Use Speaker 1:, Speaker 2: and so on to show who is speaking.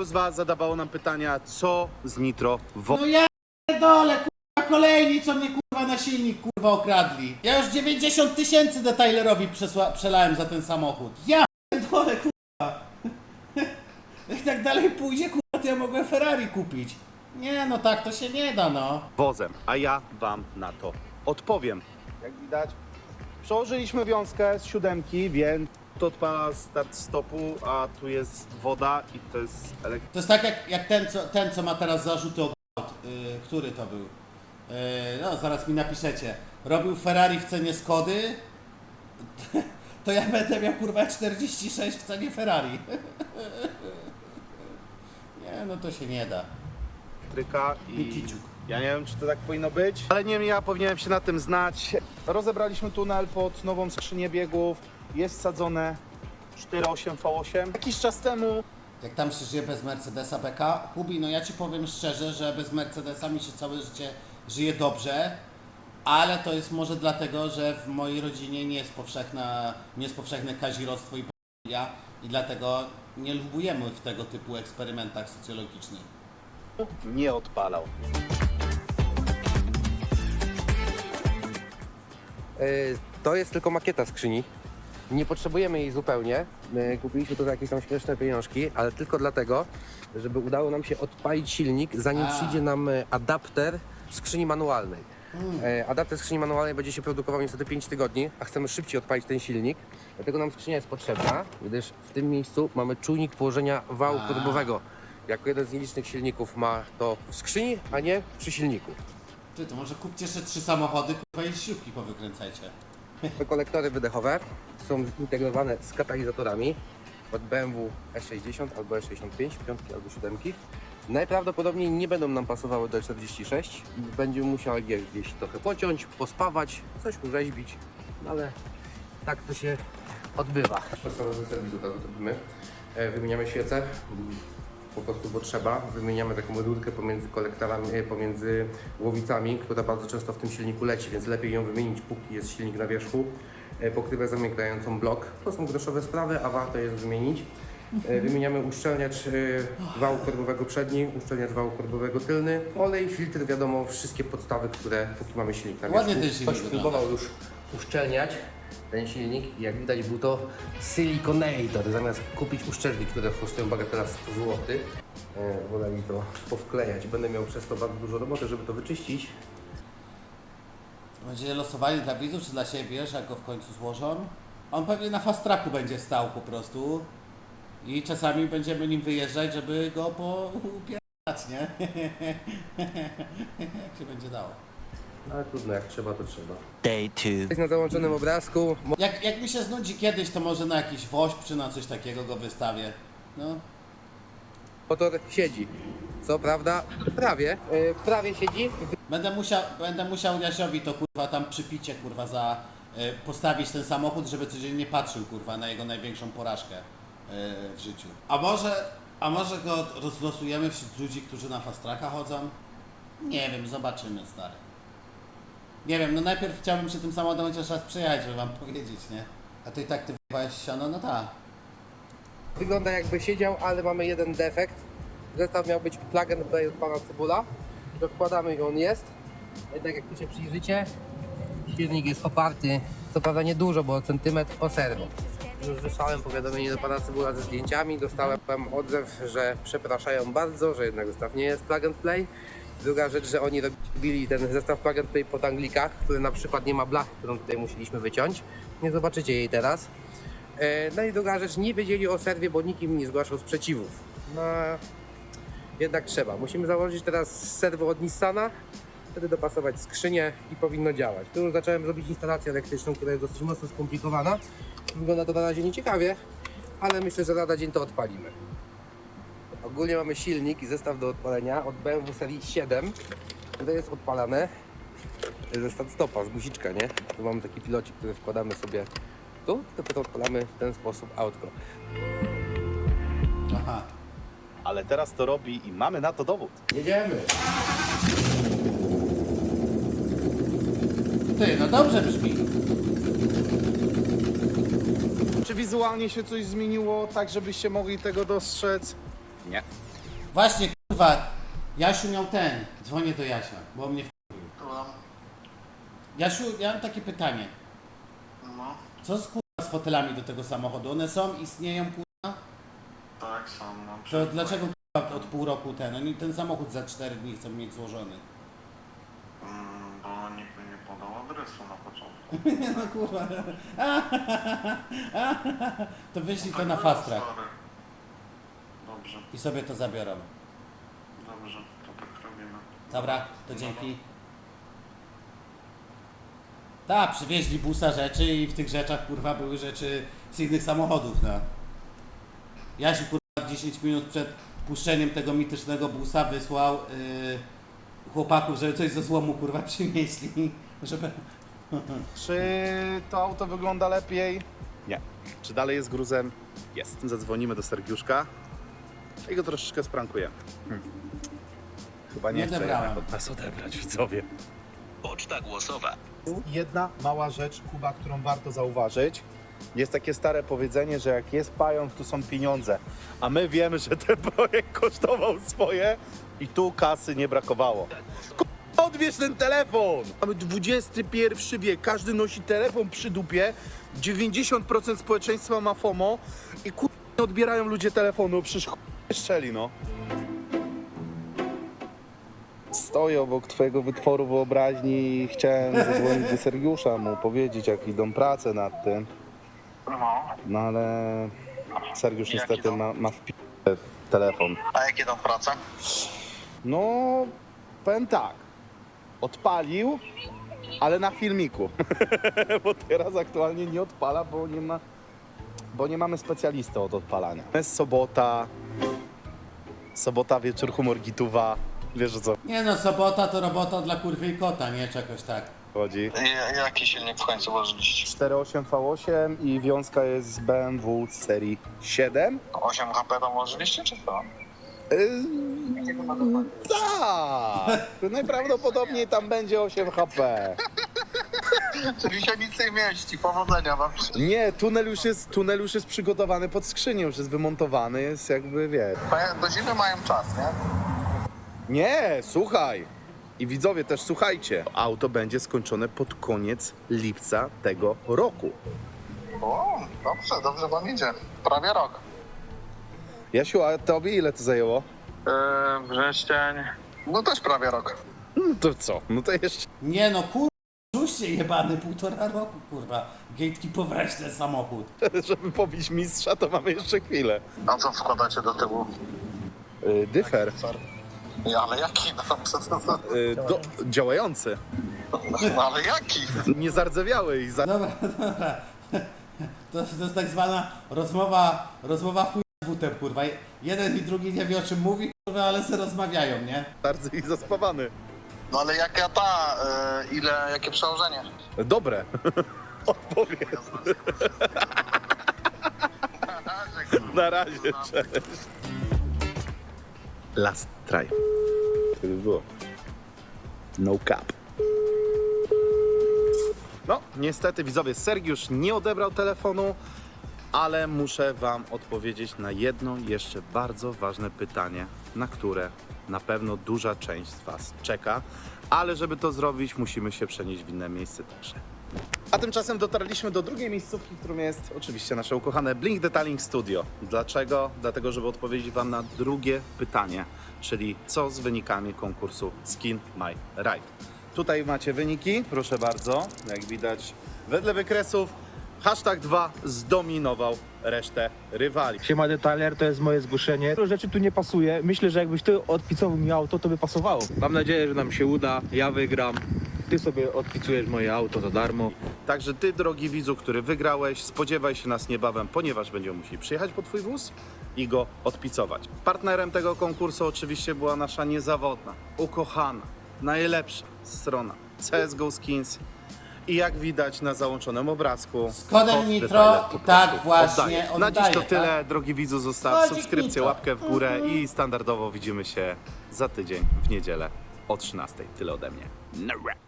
Speaker 1: z was zadawało nam pytania, co z nitro.
Speaker 2: No ja dole, kurwa, kolejni, co mnie kurwa na silnik kurwa okradli. Ja już 90 tysięcy detailerowi przesła, przelałem za ten samochód. Ja dole, kurwa. Jak tak dalej pójdzie, kurwa, to ja mogłem Ferrari kupić. Nie, no tak to się nie da, no.
Speaker 1: wozem, a ja wam na to odpowiem. Jak widać, przełożyliśmy wiązkę z siódemki, więc to odpala start stopu, a tu jest woda i to jest elektryk.
Speaker 2: To jest tak jak, jak ten, co, ten, co ma teraz zarzuty o. Yy, który to był? Yy, no, zaraz mi napiszecie. Robił Ferrari w cenie Skody, to ja będę miał kurwa 46 w cenie Ferrari. Nie, no to się nie da.
Speaker 1: elektryka i
Speaker 2: Kiciuk.
Speaker 1: ja nie wiem, czy to tak powinno być, ale nie wiem, ja powinienem się na tym znać. Rozebraliśmy tunel pod nową skrzynię biegów, jest sadzone 4.8 V8. Jakiś czas temu
Speaker 2: Jak tam się żyje bez Mercedesa BK? Hubi, no ja ci powiem szczerze, że bez Mercedesa mi się całe życie żyje dobrze, ale to jest może dlatego, że w mojej rodzinie nie jest powszechna, nie jest powszechne kazirodztwo i ja i dlatego nie lubujemy w tego typu eksperymentach socjologicznych.
Speaker 1: nie odpalał.
Speaker 3: E, To jest tylko makieta skrzyni. Nie potrzebujemy jej zupełnie. My kupiliśmy to za jakieś tam śmieszne pieniążki, ale tylko dlatego, żeby udało nam się odpalić silnik, zanim
Speaker 2: A.
Speaker 3: przyjdzie nam e, adapter skrzyni manualnej. E, Adapter skrzyni manualnej będzie się produkował niestety 5 tygodni, a chcemy szybciej odpalić ten silnik. Dlatego nam skrzynia jest potrzebna, gdyż w tym miejscu mamy czujnik położenia wału
Speaker 2: A.
Speaker 3: turbowego. Jako jeden z nielicznych silników ma to w skrzyni, a nie przy silniku.
Speaker 2: Ty, to może kupcie jeszcze trzy samochody, kurwa i śrubki powykręcajcie.
Speaker 3: Te kolektory wydechowe są zintegrowane z katalizatorami od BMW E60 albo E65, piątki albo siódemki. Najprawdopodobniej nie będą nam pasowały do E46. Będziemy musieli je gdzieś trochę pociąć, pospawać, coś urzeźbić, no ale tak to się odbywa. Podstawowy serwis od razu robimy. E, Wymieniamy świece, po prostu bo trzeba. Wymieniamy taką rurkę pomiędzy kolektorami, e, pomiędzy głowicami, która bardzo często w tym silniku leci, więc lepiej ją wymienić, póki jest silnik na wierzchu. E, Pokrywę zamykającą blok. To są groszowe sprawy, a warto jest wymienić. E, Wymieniamy uszczelniacz wału korbowego przedni, uszczelniacz wału korbowego tylny, olej, filtr, wiadomo, wszystkie podstawy, które póki mamy silnik na wierzchu.
Speaker 2: Ładnie ten silnik
Speaker 3: Ktoś
Speaker 2: wygląda.
Speaker 3: próbował już uszczelniać ten silnik jak widać był to Siliconator. Zamiast kupić uszczelki, które kosztują bagatela 100 zł, e, woleli to powklejać. Będę miał przez to bardzo dużo roboty, żeby to wyczyścić.
Speaker 2: Będzie losowanie dla widzów czy dla siebie, że jak go w końcu złożą? On pewnie na fast tracku będzie stał po prostu i czasami będziemy nim wyjeżdżać, żeby go popierać, nie? jak się będzie dało.
Speaker 3: No, Ale trudno, jak trzeba, to trzeba.
Speaker 4: Day two.
Speaker 3: Jest na załączonym obrazku. Mo-
Speaker 2: Jak, jak mi się znudzi kiedyś, to może na jakiś woźb czy na coś takiego go wystawię. No.
Speaker 3: Motor siedzi. Co prawda, prawie. e, Prawie siedzi.
Speaker 2: Będę musiał, będę musiał Jasiowi to kurwa tam przypicie kurwa za y, postawić ten samochód, żeby codziennie patrzył kurwa na jego największą porażkę y, w życiu. A może, a może go rozlosujemy wśród ludzi, którzy na fast tracka chodzą? Nie wiem, zobaczymy stary. Nie wiem, no najpierw chciałbym się tym samochodem chociaż raz przejechać, żeby wam powiedzieć, nie? A ty i tak ty wyjechałeś siano, no tak.
Speaker 3: Wygląda jakby siedział, ale mamy jeden defekt. Zestaw miał być plug and play od pana Cebula. To wkładamy i on jest. Jednak jak tu się przyjrzycie, silnik jest oparty, co prawda nie dużo, bo centymetr o serwo. Już wysłałem powiadomienie do pana Cebula ze zdjęciami, dostałem odzew, że przepraszają bardzo, że jednak zestaw nie jest plug and play. Druga rzecz, że oni robili ten zestaw plug and play pod anglikach, który na przykład nie ma blachy, którą tutaj musieliśmy wyciąć. Nie zobaczycie jej teraz. E, No i druga rzecz, nie wiedzieli o serwie, bo nikt im nie zgłaszał sprzeciwów. No, jednak trzeba. Musimy założyć teraz serwo od Nissana, wtedy dopasować skrzynię i powinno działać. Tu już zacząłem robić instalację elektryczną, która jest dosyć mocno skomplikowana. Wygląda to na razie nieciekawie, ale myślę, że lada dzień to odpalimy. Ogólnie mamy silnik i zestaw do odpalenia od BMW serii 7, który jest odpalane ze start stopa, z guziczka, nie? Tu mamy taki pilocik, który wkładamy sobie tu, dopiero odpalamy w ten sposób autko.
Speaker 2: Aha.
Speaker 1: Ale teraz to robi i mamy na to dowód.
Speaker 3: Jedziemy!
Speaker 2: Ty, no dobrze brzmi.
Speaker 1: Czy wizualnie się coś zmieniło tak, żebyście mogli tego dostrzec? Nie.
Speaker 2: Właśnie, kurwa, Jasiu miał ten. Dzwonię do Jasia, bo mnie wkurwił. Jasiu, ja mam takie pytanie.
Speaker 4: No,
Speaker 2: Co z kurwa z fotelami do tego samochodu? One są, istnieją kurwa?
Speaker 4: tak, sam mam
Speaker 2: To
Speaker 4: przed-
Speaker 2: dlaczego kurwa od pół roku ten? Oni ten samochód za 4 dni chcą mieć złożony.
Speaker 4: Mm, bo nikt mi nie podał adresu na początku.
Speaker 2: No kurwa. To wyślij to na fast track
Speaker 4: Sorry. Dobrze,
Speaker 2: i sobie to zabiorą.
Speaker 4: Dobrze, to tak robimy.
Speaker 2: Dobra, to dzięki. Tak, przywieźli busa rzeczy i w tych rzeczach kurwa były rzeczy z innych samochodów, no. Jasiu kurwa 10 minut przed puszczeniem tego mitycznego busa wysłał yy, chłopaków, żeby coś ze złomu kurwa przynieśli, żeby...
Speaker 1: Czy to auto wygląda lepiej? Nie. Czy dalej jest gruzem? Jest. Zadzwonimy do Sergiuszka i go troszeczkę sprankujemy. Chyba nie,
Speaker 2: Nie
Speaker 1: chce
Speaker 2: odebrałem.
Speaker 1: jednak od nas odebrać, widzowie.
Speaker 5: Poczta głosowa.
Speaker 1: Jedna mała rzecz, Kuba, którą warto zauważyć. Jest takie stare powiedzenie, że jak jest pająk, tu są pieniądze. A my wiemy, że ten projekt kosztował swoje i tu kasy nie brakowało. K***a, Odbierz ten telefon! Mamy XXI wiek, każdy nosi telefon przy dupie, 90% społeczeństwa ma FOMO i k***a, nie odbierają ludzie telefonu, przecież k***a, szczeli, no. Stoję obok twojego wytworu wyobraźni i chciałem zadzwonić do Sergiusza, mu powiedzieć, jak idą prace nad tym.
Speaker 4: No,
Speaker 1: No ale Sergiusz
Speaker 4: Jak
Speaker 1: niestety
Speaker 4: idą?
Speaker 1: ma, ma w pi- telefon.
Speaker 4: a jakie tam prace?
Speaker 1: No, powiem tak. Odpalił, ale na filmiku. bo teraz aktualnie nie odpala, bo nie ma. Bo nie mamy specjalisty od odpalania. Jest sobota. Sobota, wieczór, humor gituwa. Wiesz o co
Speaker 2: Nie no, sobota to robota dla kurwy i kota, nie? Czegoś tak.
Speaker 1: chodzi.
Speaker 4: I, jaki silnik w końcu włożyliście?
Speaker 1: 4.8 V8 i wiązka jest z BMW z serii 7.
Speaker 4: 8 HP tam włożyliście, czy co?
Speaker 1: Yy, tak! Najprawdopodobniej tam będzie 8 HP.
Speaker 4: Czyli się nic nie mieści, powodzenia wam.
Speaker 1: Nie, tunel już jest, tunel już jest przygotowany pod skrzynię, już jest wymontowany, jest jakby wiesz.
Speaker 4: Do zimy mają czas, nie?
Speaker 1: Nie, słuchaj! I widzowie też słuchajcie. Auto będzie skończone pod koniec lipca tego roku.
Speaker 4: O, dobrze, dobrze wam idzie. Prawie rok.
Speaker 1: Jasiu, a tobie ile to zajęło?
Speaker 4: Yy, wrzesień. No też prawie rok.
Speaker 1: No to co? No to jeszcze.
Speaker 2: Nie no, kurwa, rzućcie jebany półtora roku, kurwa. Gatekeepowałeś ten samochód.
Speaker 1: Żeby pobić mistrza, to mamy jeszcze chwilę.
Speaker 4: A co wkładacie do tyłu?
Speaker 1: Yy, dyfer.
Speaker 4: Ja, ale jaki? No, co to za...
Speaker 1: Yy, do, działający.
Speaker 4: no ale jaki?
Speaker 1: Nie zardzewiały i za...
Speaker 2: Dobra, dobra. To, to jest tak zwana rozmowa, rozmowa chuj z butem, kurwa. Jeden i drugi nie wie o czym mówi, kurwa, ale se rozmawiają, nie?
Speaker 1: Zardzy i zaspawany.
Speaker 4: No ale jaka ta, y, ile, jakie przełożenie?
Speaker 1: Dobre. Odpowiedz. Na razie, cześć. Last try. To by było. No cap. No, niestety widzowie, Sergiusz nie odebrał telefonu, ale muszę wam odpowiedzieć na jedno jeszcze bardzo ważne pytanie, na które na pewno duża część z was czeka, ale żeby to zrobić, musimy się przenieść w inne miejsce także. A tymczasem dotarliśmy do drugiej miejscówki, którą jest oczywiście nasze ukochane Blink Detailing Studio. Dlaczego? Dlatego, żeby odpowiedzieć Wam na drugie pytanie, czyli co z wynikami konkursu Skin My Ride. Tutaj macie wyniki, proszę bardzo. Jak widać, wedle wykresów hashtag 2 zdominował resztę rywali.
Speaker 6: Siema detailer, to jest moje zgłoszenie. Dużo rzeczy tu nie pasuje. Myślę, że jakbyś ty odpicował mi auto, to by pasowało. Mam nadzieję, że nam się uda. Ja wygram. Ty sobie odpicujesz moje auto za darmo.
Speaker 1: Także Ty, drogi widzu, który wygrałeś, spodziewaj się nas niebawem, ponieważ będziemy musieli przyjechać po Twój wóz i go odpicować. Partnerem tego konkursu oczywiście była nasza niezawodna, ukochana, najlepsza strona CSGO Skins i jak widać na załączonym obrazku
Speaker 2: Z kodem
Speaker 1: kod
Speaker 2: Nitro i tak właśnie
Speaker 1: oddaje. Na dziś to
Speaker 2: oddaje,
Speaker 1: tyle,
Speaker 2: tak?
Speaker 1: drogi widzu, zostaw
Speaker 2: Kodzik
Speaker 1: subskrypcję,
Speaker 2: Nitro.
Speaker 1: łapkę w górę i standardowo widzimy się za tydzień w niedzielę o 13. Tyle ode mnie. Nara.